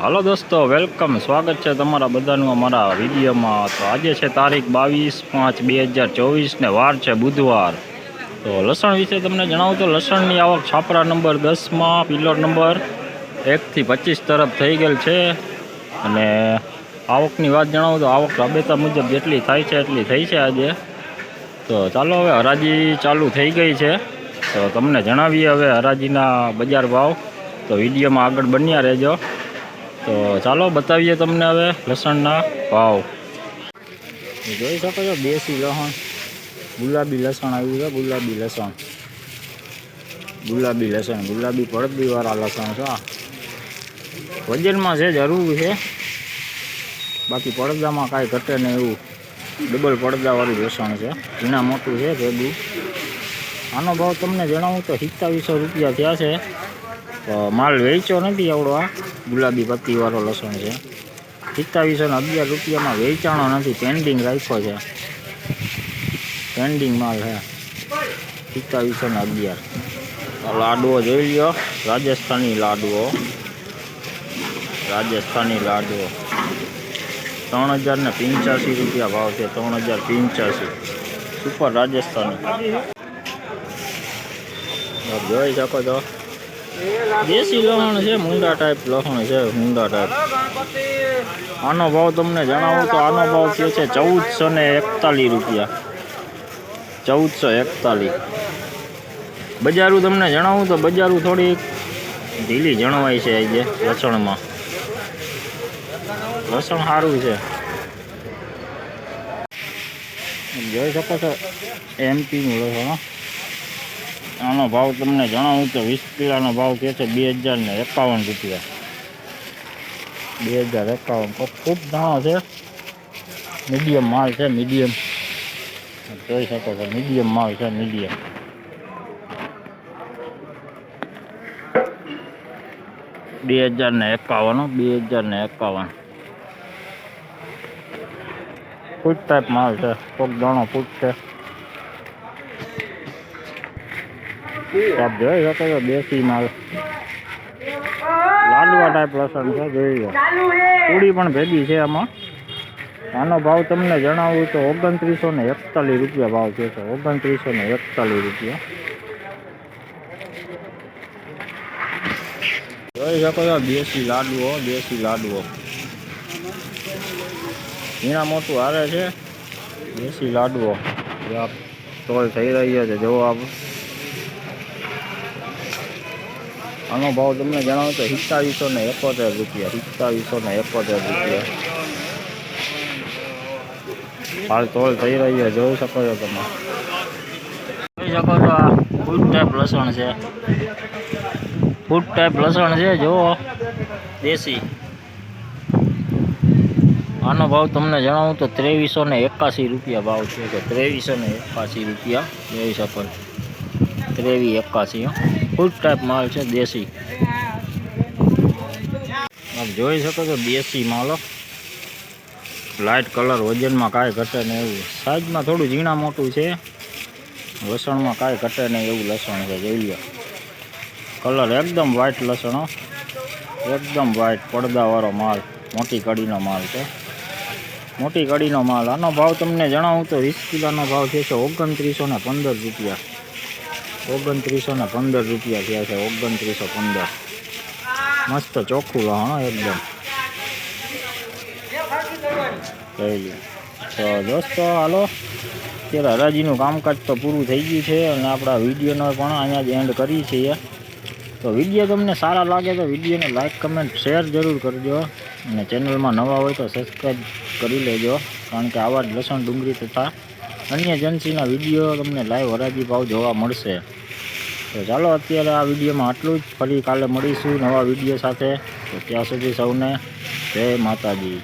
હાલો દોસ્તો વેલકમ સ્વાગત છે તમારા બધાનું અમારા વિડીયોમાં. તો આજે છે તારીખ બાવીસ પાંચ બે હજાર ચોવીસને વાર છે બુધવાર. તો લસણ વિશે તમને જણાવું તો લસણની આવક છાપરા નંબર દસમાં, પિલર નંબર એકથી પચીસ તરફ થઈ ગયેલ છે. અને આવકની વાત જણાવું તો આવક રાબેતા મુજબ જેટલી થાય છે એટલી થઈ છે આજે. તો ચાલો હવે હરાજી ચાલુ થઈ ગઈ છે. તો તમને જણાવીએ હવે હરાજીના બજાર ભાવ. તો વિડીયોમાં આગળ બન્યા રહેજો. તો ચાલો બતાવીએ તમને હવે લસણના ભાવ. જોઈ શકો છો, દેશી લસણ, ગુલાબી લસણ આવ્યું છે, ગુલાબી લસણ. ગુલાબી લસણ, ગુલાબી પડદીવાળા લસણ છે વજનમાં છે જરૂર છે, બાકી પડદામાં કાંઈ ઘટે નહીં એવું. ડબલ પડદાવાળું લસણ છે, ઝીણા મોટું છે, ભેગું. આનો ભાવ તમને જણાવું તો સિત્તાવીસો રૂપિયા થયા છે. તો માલ વેચ્યો નથી આવડો આ ગુલાબી પત્તીવાળો લસણ છે. સિત્તાવીસો ને અગિયાર રૂપિયામાં વેચાણો નથી પેન્ડિંગ રાખ્યો છે. પેન્ડિંગ માલ છે. સિત્તાવીસો ને અગિયાર લાડવો જોઈ લ્યો, રાજસ્થાની લાડવો. રાજસ્થાની લાડવો. ત્રણ હજાર ને પંચ્યાસી રૂપિયા ભાવ છે ત્રણ હજાર પંચ્યાસી. સુપર રાજસ્થાની. જોઈ શકો છો. દેશી લસણ છે, મુંડા ટાઈપ લસણ છે, મુંડા ટાઈપ આનો ભાવ તમને જણાવું તો આનો ભાવ થયો છે ચૌદસો ને એકતાલીસ રૂપિયા. ચૌદસો એકતાલીસ. બજારું તમને જણાવું તો બજારું થોડી ઢીલી જણવાય છે આજે લસણમાં. લસણ સારું છે. જોઈ શકો છો એમપીનું લસણ. આનો ભાવ તમને જણાવું તો વીસ કિલાનો ભાવ કહે છે બે હજાર ને એકાવન રૂપિયા. બે હજાર એકાવન. ખૂબ દાણો છે. મીડિયમ માલ છે, મીડિયમ. જોઈ શકો છો, મીડિયમ માલ છે, મીડિયમ. બે હજાર ને એકાવન બે હજાર ને એકાવન. ફૂટ ટાઈપ માલ છે. કોક દાણો ફૂટ છે. આપ જોઈ શકો છો, દેશી માલ. લાડવા ટાઈપ લસણ છે, જોઈ લો. પૂડી પણ ભેગી છે આમાં. આનો ભાવ તમને જણાવું તો ઓગણત્રીસો ને એકતાલીસ રૂપિયા ભાવ છે. ઓગણત્રીસો ને એકતાલીસ રૂપિયા. જોઈ શકો છો, દેશી લાડવો દેશી લાડવો. ઝીણા મોટું હારે છે, દેશી લાડવો. તોલ થઈ રહ્યો છે જોવો આપ. આનો ભાવ તમને જણાવું તો સિત્તાવીસો ને એકોતેર રૂપિયા સિત્તાવીસો ને એકોતેર રૂપિયા. હાલ તોલ થઈ રહ્યો જોઈ શકો છો તમે. જોઈ શકો છો આ ફૂડ ટાઈપ લસણ છે. ફૂડ ટાઈપ લસણ છે, જુઓ. દેશી. આનો ભાવ તમને જણાવું તો ત્રેવીસો ને એકાસી રૂપિયા ભાવ છે, તો ત્રેવીસો ને એકાસી રૂપિયા, જોઈ શકો છો. ત્રેવીસ એકાસી ફૂડ ટાઈપ માલ છે, દેશી. આપ જોઈ શકો છો, દેશી માલો લાઇટ કલર વજનમાં કાંઈ ઘટે નહીં એવું. સાઈઝમાં થોડું ઝીણા મોટું છે. લસણમાં કાંઈ ઘટે નહીં એવું લસણ છે, જોઈ લો કલર એકદમ વ્હાઈટ લસણ એકદમ વ્હાઈટ પડદાવાળો માલ, મોટી કડીનો માલ છે. મોટી કડીનો માલ. આનો ભાવ તમને જણાવું તો વીસ કિલોનો ભાવ છે ઓગણત્રીસો ને પંદર રૂપિયા. ઓગણત્રીસો ને પંદર રૂપિયા થયા છે ઓગણત્રીસો પંદર મસ્ત ચોખ્ખું લહણ એકદમ. થઈ ગયું તો દોસ્તો, હાલો. અત્યારે હરાજીનું કામકાજ તો પૂરું થઈ ગયું છે અને આપણા વિડીયોનો પણ અહીંયા જ એન્ડ કરીએ છીએ. તો વીડિયો તમને સારા લાગે તો વિડીયોને લાઇક કમેન્ટ શેર જરૂર કરજો. અને ચેનલમાં નવા હોય તો સબસ્ક્રાઈબ કરી લેજો, કારણ કે આવા જ લસણ ડુંગળી તથા અન્ય એજન્સીના વીડિયો તમને લાઈવ હરાજી ભાવ જોવા મળશે. તો ચાલો અત્યારે આ વિડીયોમાં આટલું જ. ફરી કાલે મળીશું નવા વીડિયો સાથે. તો ત્યાં સુધી સૌને જય માતાજી.